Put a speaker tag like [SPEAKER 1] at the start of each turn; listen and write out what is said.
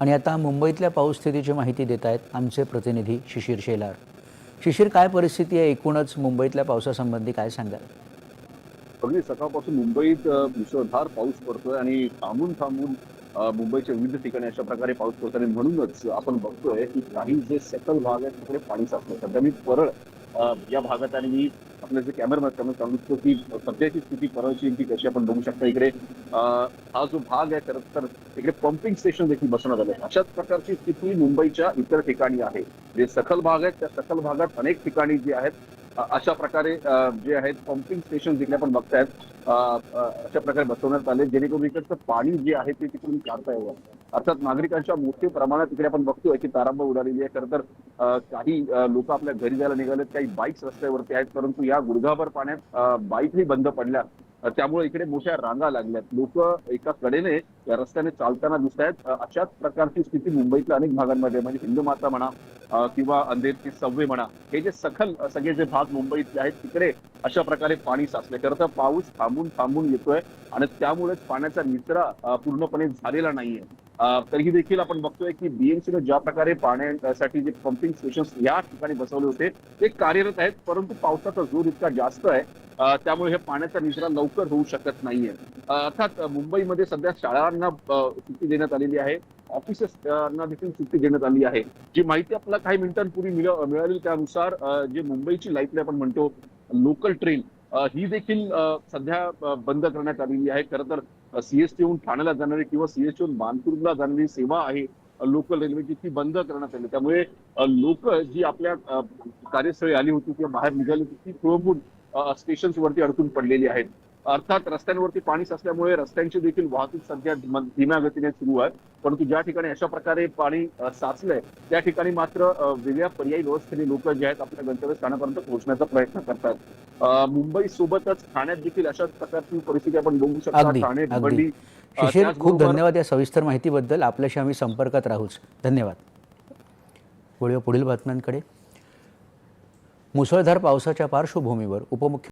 [SPEAKER 1] आणि आता मुंबईतल्या पाऊस स्थितीची माहिती देत आहेत आमचे प्रतिनिधी शिशिर शेलार. शिशिर काय परिस्थिती आहे? एकूणच मुंबईतल्या पावसासंबंधी काय सांगाल?
[SPEAKER 2] अगदी सकाळपासून मुंबईत मुसळधार पाऊस पडतोय आणि थांबून थांबून मुंबईच्या विविध ठिकाणी अशा प्रकारे पाऊस पडतो आणि म्हणूनच आपण बघतोय की काही जे सेटल भाग आहेत तिकडे पाणी साचलं. सध्या मी परळ या भागात आणि मी आपल्याला जे कॅमेरामॅन सांगू शकतो की सध्याची स्थिती परळची ती कशी आपण बघू शकता इकडे? हा जो भाग आहे खरं तर इकडे पंपिंग स्टेशन देखील बसवण्यात आले अशाच प्रकारची स्थिती मुंबईच्या इतर ठिकाणी आहे. जे सखल भाग आहेत त्या सखल भागात अनेक ठिकाणी जे आहेत अशा प्रकारे जे आहेत पंपिंग स्टेशन जिकडे आपण बघतायत अशा प्रकारे बसवण्यात आले जेणेकरून इकडचं पाणी जे आहे ते तिकडून काढता यावं. अर्थात नागरिकांच्या मोठ्या प्रमाणात तिकडे आपण बघतोय की तारांबळ उडालेली आहे. खरं तर काही लोक आपल्या घरी जायला निघालेत काही बाईक्स रस्त्यावरती आहेत परंतु या गुडघाभर पाण्यात बाईकही बंद पडल्या. त्यामुळे इकडे मोठ्या रांगा लागल्यात. लोक एका कडेने या रस्त्याने चालताना दिसत आहेत अशाच प्रकारची स्थिती मुंबईतल्या अनेक भागांमध्ये म्हणजे हिंदू माता म्हणा किंवा अंधेरची सव्वे म्हणा हे जे सखल सगळे जे भाग मुंबईतले आहेत तिकडे अशा प्रकारे पाणी साचले खरं तर पाऊस थांबून थांबून येतोय आणि त्यामुळेच पाण्याचा निचरा पूर्णपणे झालेला नाहीये. तरीही देखील आपण बघतोय की बीएमसीने ज्या प्रकारे पाण्यासाठी जे पंपिंग स्टेशन या ठिकाणी बसवले होते ते कार्यरत आहेत परंतु पावसाचा जोर इतका जास्त आहे त्यामुळे हे पाण्याचा निचरा लवकर होऊ शकत नाहीये. अर्थात मुंबईमध्ये सध्या शाळांना सुट्टी देण्यात आलेली आहे. ऑफिसेसना देखील सुट्टी देण्यात आली आहे. जी माहिती आपल्याला काही मिनिटांपूर्वी मिळाली त्यानुसार जे मुंबईची लाईफलाईन आपण म्हणतो लोकल ट्रेन ही देखील सध्या बंद करण्यात आलेली आहे. खरं तर सीएसटी हून ठाण्याला जाणारी किंवा सीएसटीहून बानपूरला जाणारी सेवा आहे लोकल रेल्वेची ती बंद करण्यात आली. त्यामुळे लोक जी आपल्या कार्यस्थळी आली होती किंवा बाहेर निघाली होती ती खोळंबून स्टेशन्स वरती अडकून पडलेली आहेत. अर्थात रस्त्यांवरती पाणी साचल्यामुळे रस्त्यांची देखील वाहतूक सध्या धीम- धीम्या गतीने सुरू आहे. परंतु ज्या ठिकाणी अशा प्रकारे पाणी साचलंय त्या ठिकाणी मात्र वेगळ्या पर्यायी व्यवस्थेने लोक जे आहेत आपल्या गंतव्यस्थानापर्यंत पोहोचण्याचा प्रयत्न करतात. मुंबई सोबतच ठाण्यात देखील अशाच प्रकारची परिस्थिती आपण बघू शकता. ठाणे भिवंडी
[SPEAKER 1] शिशिर खूप धन्यवाद या सविस्तर माहितीबद्दल. आपल्याशी आम्ही संपर्कात राहूच. धन्यवाद. वळूया पुढील बातम्यांकडे. मुसळधार पावसाच्या पार्श्वभूमीवर उपमुख्य